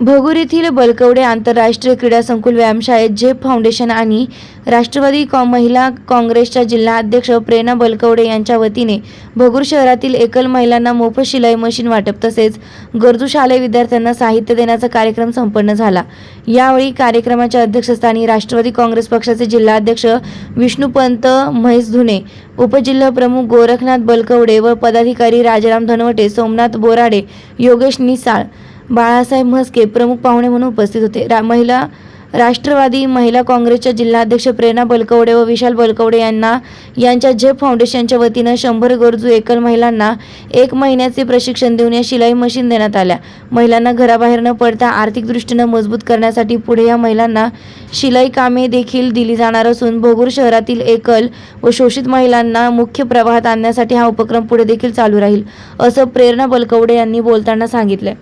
भोगूर येथील बलकवडे आंतरराष्ट्रीय क्रीडा संकुल व्यायामशाळेत झेप फाउंडेशन आणि राष्ट्रवादी कॉ महिला काँग्रेसच्या जिल्हा अध्यक्ष प्रेरणा बलकवडे यांच्या वतीने भोगूर शहरातील एकल महिलांना मोफत शिलाई मशीन वाटप तसेच गरजू शालेय विद्यार्थ्यांना साहित्य देण्याचा कार्यक्रम संपन्न झाला. यावेळी कार्यक्रमाच्या अध्यक्षस्थानी राष्ट्रवादी काँग्रेस पक्षाचे जिल्हाध्यक्ष विष्णुपंत म्हैस धुने उपजिल्हा प्रमुख गोरखनाथ बलकवडे व पदाधिकारी राजाराम धनवटे सोमनाथ बोराडे योगेश निसाळ बाळासाहेब म्हस्के प्रमुख पाहुणे म्हणून उपस्थित होते. रा महिला राष्ट्रवादी महिला काँग्रेसच्या जिल्हाध्यक्ष प्रेरणा बलकवडे व विशाल बलकवडे यांना यांच्या झेप फाउंडेशनच्या वतीनं शंभर गरजू एकल महिलांना एक महिन्याचे प्रशिक्षण देऊन या शिलाई मशीन देण्यात आल्या. महिलांना घराबाहेर न पडता आर्थिकदृष्टीनं मजबूत करण्यासाठी पुढे या महिलांना शिलाई कामे देखील दिली जाणार असून भोगूर शहरातील एकल व शोषित महिलांना मुख्य प्रवाहात आणण्यासाठी हा उपक्रम पुढे देखील चालू राहील असं प्रेरणा बलकवडे यांनी बोलताना सांगितले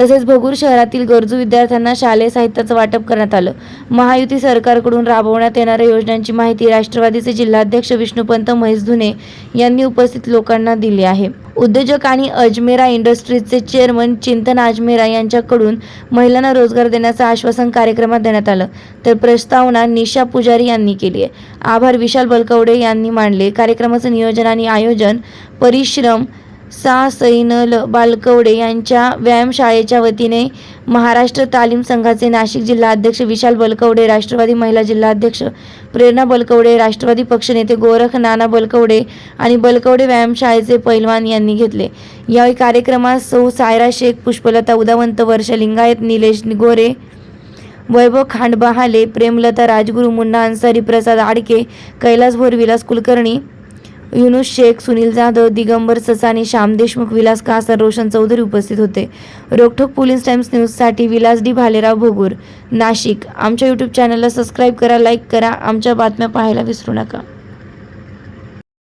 तसेच भोगूर शहरातील गरजू विद्यार्थ्यांना शालेय साहित्याचं वाटप करण्यात आलं. महायुती सरकारकडून राबवण्यात येणाऱ्या योजनांची माहिती राष्ट्रवादीचे जिल्हाध्यक्ष विष्णुपंत म्हैस धुने यांनी उपस्थित लोकांना दिली आहे. उद्योजक आणि अजमेरा इंडस्ट्रीजचे चेअरमन चिंतन अजमेरा यांच्याकडून महिलांना रोजगार देण्याचं आश्वासन कार्यक्रमात देण्यात आलं. तर प्रस्तावना निशा पुजारी यांनी केली आहे. आभार विशाल बलकवडे यांनी मांडले. कार्यक्रमाचं नियोजन आणि आयोजन परिश्रम सा. सैनल बालकवडे यांच्या व्यायामशाळेच्या वतीने महाराष्ट्र तालीम संघाचे नाशिक जिल्हा अध्यक्ष विशाल बलकवडे राष्ट्रवादी महिला जिल्हा अध्यक्ष प्रेरणा बलकवडे राष्ट्रवादी पक्षनेते गोरख नाना बलकवडे आणि बलकवडे व्यायामशाळेचे पैलवान यांनी घेतले. यावेळी कार्यक्रमात सौ. सायरा शेख पुष्पलता उदावंत वर्ष लिंगायत निलेश गोरे वैभव खांडबहाले प्रेमलता राजगुरू मुन्ना अन्सारी प्रसाद आडके कैलास भोर विलास कुलकर्णी युनुस शेख सुनील जाधव दिगंबर ससानी श्याम देशमुख विलास कासर रोशन चौधरी उपस्थित होते. रोखोक पोलीस टाइम्स न्यूजसाठी विलास डी. भालेराव भोगूर नाशिक. आमच्या यूट्यूब चॅनलला सबस्क्राईब करा लाईक करा. आमच्या बातम्या पाहायला विसरू नका.